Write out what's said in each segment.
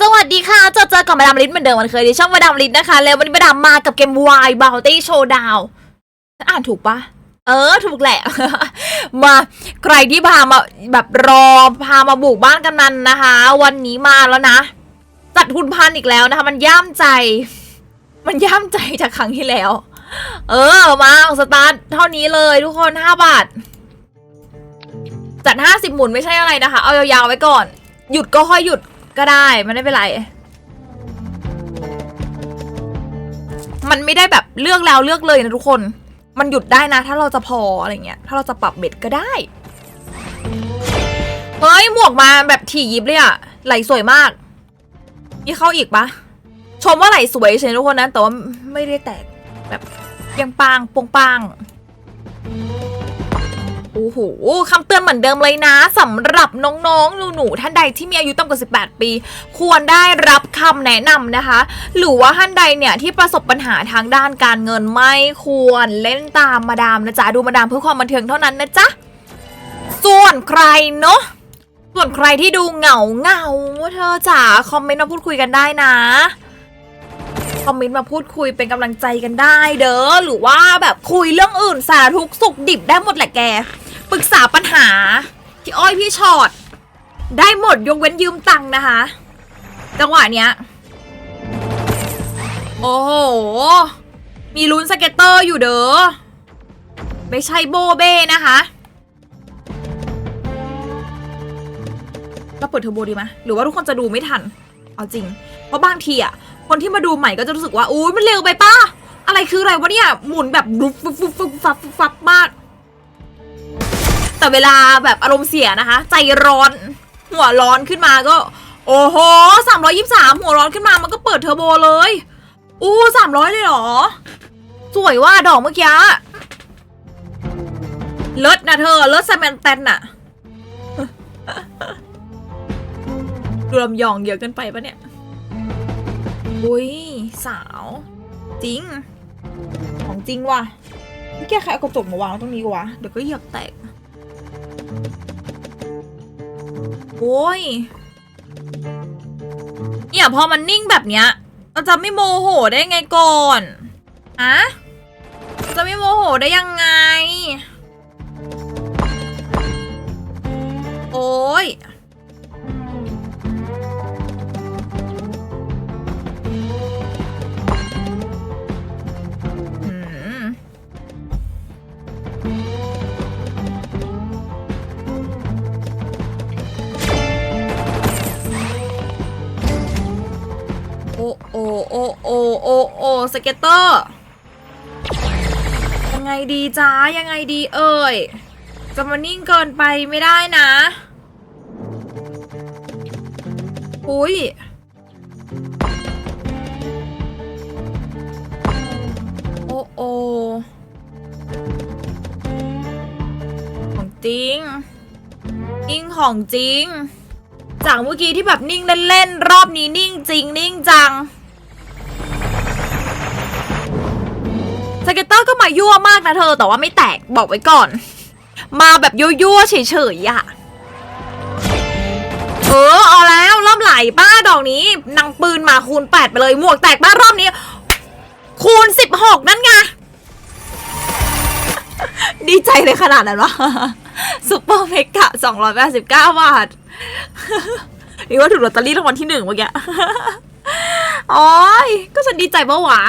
สวัสดีค่ะเจอเจอกับมาดามลิศเหมือนเดิมเหมันเคยในช่องมาดามลิศนะคะ แล้ววันนี้มาดามมากับเกม Y Bounty Showdown อ่านถูกปะเออ ถูกแหละ มาใครที่พามาแบบรอพามาบุกบ้านกันนันนะคะ วันนี้มาแล้วนะ จัดทุนพันอีกแล้วนะคะ มันย่ามใจ มันย่ามใจจากครั้งที่แล้ว เออ มาเอาสตาร์ทเท่านี้เลยทุกคนห้าบาท จัดห้าสิบหมุนไม่ใช่อะไรนะคะ เอายาวๆไว้ก่อนหยุดก็ค่อยหยุด ก็ได้มันไม่เป็นไร มันไม่ได้แบบเลือกแล้วเลือกเลยนะทุกคน มันหยุดได้นะ ถ้าเราจะพออะไรเงี้ย ถ้าเราจะปรับเบ็ดก็ได้ เฮ้ยหมวกมาแบบถี่ยิบเลยอะไหลสวยมาก มีเข้าอีกปะชมว่าไหลสวยใช่ไหมทุกคนนะแต่ว่าไม่ได้แตกแบบยังปางปงปาง อ้โหคำเตือนเหมือนเดิมเลยนะสำหรับน้องๆหนูๆท่านใดที่มีอายุต่ำกว่า 18 ปี ควรได้รับคำแนะนำนะคะ หรือว่าท่านใดเนี่ยที่ประสบปัญหาทางด้านการเงินไม่ควรเล่นตามมาดามนะจ๊ะดูมาดามเพื่อความบันเทิงเท่านั้นนะจ๊ะส่วนใครเนาะส่วนใครที่ดูเหงาเหงาเธอจ๋าคอมเมนต์มาพูดคุยกันได้นะคอมเมนต์มาพูดคุยเป็นกำลังใจกันได้เด้อหรือว่าแบบคุยเรื่องอื่นสารทุกสุขดิบได้หมดแหละแก ปรึกษาปัญหาพี่อ้อยพี่ชอตได้หมดยกเว้นยืมตังค์นะคะ จังหวะเนี้ย โอ้โห มีลุ้นสเก็ตเตอร์อยู่เด้อ ไม่ใช่โบเบ้นะคะเราเปิดเทอร์โบดีไหมหรือว่าทุกคนจะดูไม่ทัน เอาจริง เพราะบางทีอะ คนที่มาดูใหม่ก็จะรู้สึกว่าอุ้ยมันเร็วไปป้า อะไรคืออะไรวะเนี่ย หมุนแบบฟุบฟุบฟุบฟุบฟับฟุบฟับมาก แต่เวลาแบบอารมณ์เสียนะคะ ใจร้อน หัวร้อนขึ้นมาก็ โอ้โหสามร้อยี่สามหัวร้อนขึ้นมามันก็เปิดเทอร์โบเลย อู้สามร้อยเลยเหรอ สวยว่าดอกเมื่อกี้เลิศนะเธอเลิศแซมแมนแตนน่ะดูลำยองเยอะเกินไปปะเนี่ย อุ้ย สาว จริง ของจริงว่ะพี่แกใครเอากระจกมาวางตรงนี้วะ เดี๋ยวก็เหยียบแตก โอ้ยเนี่ยพอมันนิ่งแบบเนี้ยเราจะไม่โมโหได้ไงก่อนอะจะไม่โมโหได้ยังไง โอ้ย โอโอโอโอโอโอสเก็ตเตอร์ ยังไงดีจ้ายังไงดีเอ่ย จะมานิ่งเกินไปไม่ได้นะอุ้ยโอโอของจริงนิ่งของจริง จากเมื่อกี้ที่แบบนิ่งเล่นๆรอบนี้นิ่งจริง นิ่งจังสเก็ตเตอร์ก็มายั่วมากนะเธอ แต่ว่าไม่แตกบอกไว้ก่อน มาแบบยั่วๆเฉยๆอะเออเอาแล้วเริ่มไหลป้าดอกนี้นางปืนมาคูณแปดไปเลยหมวกแตกบ้ารอบนี้ คูณสิบหกนั่นไงดีใจเลยขนาดนั้นวะซุปเปอร์เมกะสองร้อยแปดสิบเก้าบาทนี่ว่าถูกลอตเตอรี่รางวัลที่หนึ่งเมื่อกี้โอ้ยก็ฉันดีใจเมื่อวะ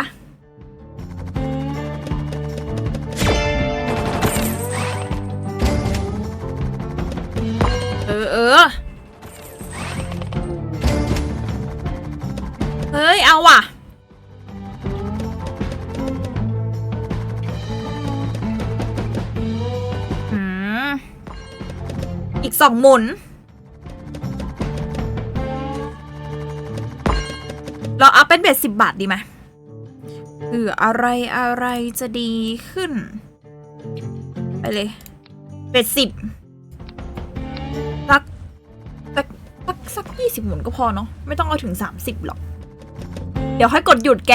เออเออเฮ้ย เอาว่ะอืมอีกสองหมุน เราเอัพเป็นเบ็ดสิบบาทดีไหมเอออะไรอะไรจะดีขึ้น ไปเลย เบ็ดสิบสักสักสักสักยี่สิบหมุนก็พอเนาะไม่ต้องเอาถึงสามสิบหรอก เดี๋ยวค่อยกดหยุดแก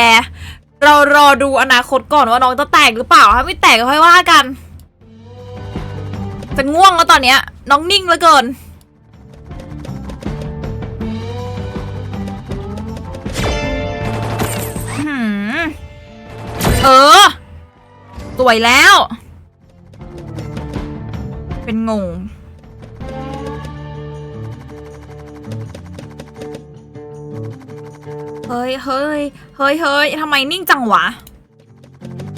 เรารอดูอนาคตก่อนว่าน้องจะแตกหรือเปล่าถ้าไม่แตกก็ค่อยว่ากัน จะง่วงแล้วตอนเนี้ย น้องนิ่งเหลือเกิน เธอสวยแล้ว เป็นงง เฮ้ยเฮ้ยเฮ้ยเฮ้ยทำไมนิ่งจังวะ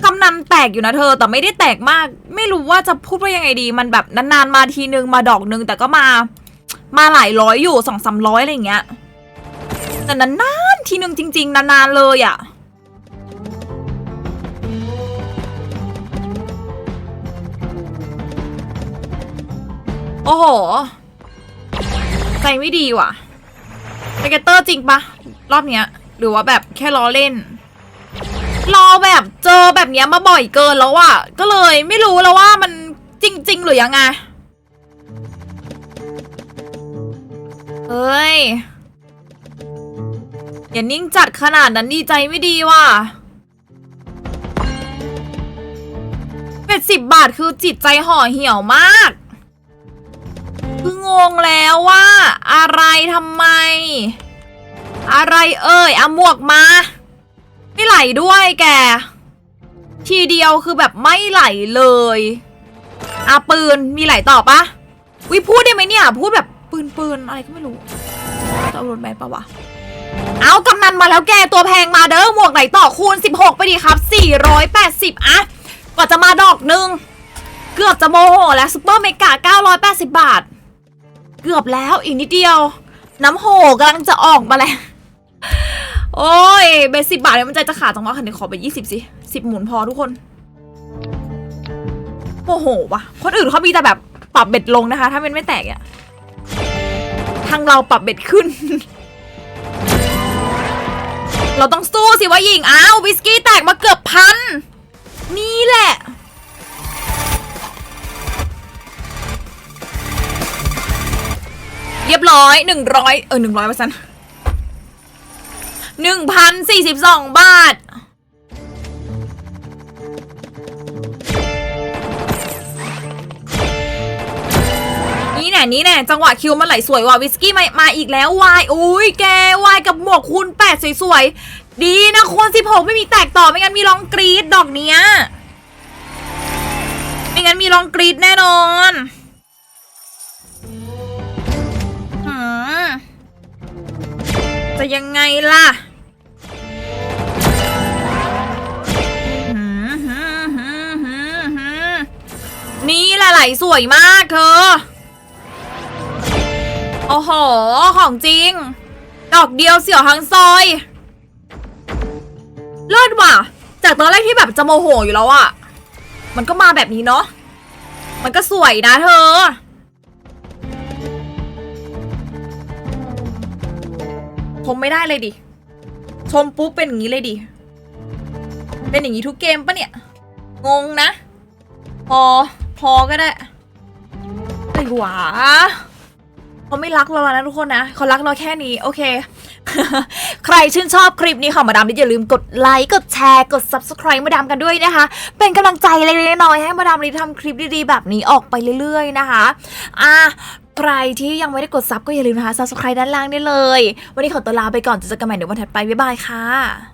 กำนันแตกอยู่นะเธอ แต่ไม่ได้แตกมาก ไม่รู้ว่าจะพูดว่ายังไงดี มันแบบนานๆมาทีนึงมาดอกนึงแต่ก็มา มาหลายร้อยอยู่สองสามร้อยอะไรอย่างเงี้ยแต่นานๆทีนึงจริง ๆ นานๆเลยอะ่ะ โอ้โห ใจไม่ดีว่ะเบเกเตอร์จริงปะรอบเนี้ย หรือว่าแบบแค่ล้อเล่นรอแบบเจอแบบเนี้ยมาบ่อยเกินแล้วอะก็เลยไม่รู้แล้วว่ามันจริง ๆ หรือยังไงเฮ้ย อย่านิ่งจัดขนาดนั้นดีใจไม่ดีว่ะเป็ดสิบบาทคือจิตใจห่อเหี่ยวมาก คืองงงแล้วว่า อะไรทำไม อะไรเอ่ยเอาหมวกมา ไม่ไหลด้วยแก ทีเดียวคือแบบไม่ไหลเลยอาปืนมีไหลต่อปะวิพูดได้ไหมเนี่ย พูดแบบปืนปืนอะไรก็ไม่รู้จะเอารถแบนปะวะเอากำนันมาแล้วแกตัวแพงมาเด้อหมวกไหลต่อคูณ 16 ไปดีครับ 480อะกว่าจะมาดอกหนึ่งเกือบจะโมโหแล้วซูเปอร์เมกา980 บาท เกือบแล้วอีกนิดเดียว น้ำโหกำลังจะออกมาแล้ว โอ้ยเบสิบบาทเนี่ยมันใจจะขาดจังวะคันนี้ขอไปยี่สิบสิสิบหมุนพอทุกคนโอ้โหวะคนอื่นเขามีแต่แบบปรับเบ็ดลงนะคะ ถ้าเป็นไม่แตกอะทางเราปรับเบ็ดขึ้น เราต้องสู้สิว่ายิงอ้าววิสกี้แตกมาเกือบพันนี่แหละ เรียบร้อยหนึ่งร้อยเออหนึ่งร้อยเปอร์เซ็นต์หนึ่งพันสี่สิบสองบาท นี่แน่นี่แน่จังหวะคิวมันไหลสวยว่ะวิสกี้มามาอีกแล้ววายอุ้ยแกวายกับหมวกคูณแปดสวยๆ ดีนะคูณสิบหกไม่มีแตกต่อไม่งั้นมีร้องกรีดดอกเนี้ย ไม่งั้นมีร้องกรีดแน่นอน จะยังไงล่ะนี่แหละไหลสวยมากเธอ โอ้โห ของจริง ดอกเดียวเสี่ยวทั้งซอย เลิศว่ะ จากตอนแรกที่แบบจะโมโหอยู่แล้วอะมันก็มาแบบนี้เนาะ มันก็สวยนะเธอ ชมไม่ได้เลยดิ ชมปุ๊บเป็นอย่างนี้เลยดิ เป็นอย่างนี้ทุกเกมปะเนี่ย งงนะ พอ พอก็ได้ไอ้หวา เขาไม่รักเราแล้วนะทุกคนนะเขารักเราแค่นี้โอเค ใครชื่นชอบคลิปนี้ค่ะมาดามลิอย่าลืมกดไลค์กดแชร์กด subscribe มาดามกันด้วยนะคะ เป็นกำลังใจเล็กๆน้อยๆให้มาดามลิทำคลิปดีๆแบบนี้ออกไปเรื่อยๆนะคะอะใครที่ยังไม่ได้กดซับก็อย่าลืมนะคะ subscribe ด้านล่างได้เลย วันนี้ขอตัวลาไปก่อนเจอกันใหม่ในวันถัดไปบ๊ายบายค่ะ